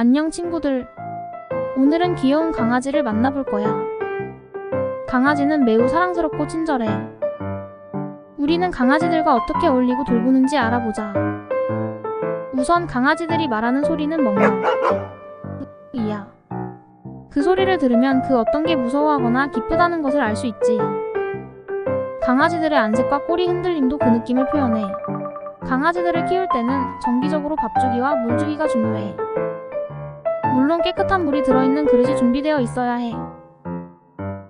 안녕 친구들. 오늘은 귀여운 강아지를 만나볼 거야. 강아지는 매우 사랑스럽고 친절해. 우리는 강아지들과 어떻게 어울리고 돌보는지 알아보자. 우선 강아지들이 말하는 소리는 멍멍. 이야. 그 소리를 들으면 그 어떤 게 무서워하거나 기쁘다는 것을 알 수 있지. 강아지들의 안색과 꼬리 흔들림도 그 느낌을 표현해. 강아지들을 키울 때는 정기적으로 밥 주기와 물 주기가 중요해. 물론 깨끗한 물이 들어있는 그릇이 준비되어 있어야 해.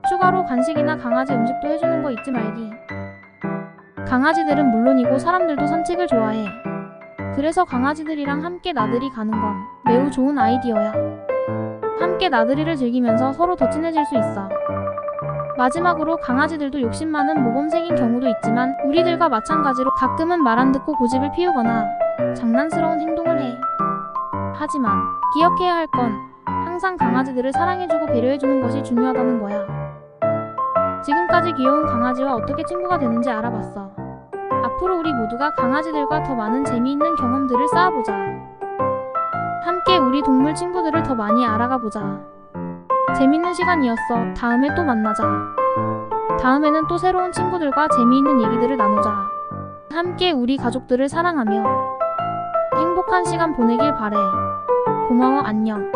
추가로 간식이나 강아지 음식도 해주는 거 잊지 말기. 강아지들은 물론이고 사람들도 산책을 좋아해. 그래서 강아지들이랑 함께 나들이 가는 건 매우 좋은 아이디어야. 함께 나들이를 즐기면서 서로 더 친해질 수 있어. 마지막으로 강아지들도 욕심 많은 모범생인 경우도 있지만 우리들과 마찬가지로 가끔은 말 안 듣고 고집을 피우거나 장난스러운 행동을 해. 하지만 기억해야 할 건 항상 강아지들을 사랑해주고 배려해주는 것이 중요하다는 거야. 지금까지 귀여운 강아지와 어떻게 친구가 되는지 알아봤어. 앞으로 우리 모두가 강아지들과 더 많은 재미있는 경험들을 쌓아보자. 함께 우리 동물 친구들을 더 많이 알아가 보자. 재밌는 시간이었어. 다음에 또 만나자. 다음에는 또 새로운 친구들과 재미있는 얘기들을 나누자. 함께 우리 가족들을 사랑하며 행복한 시간 보내길 바래. 고마워, 안녕.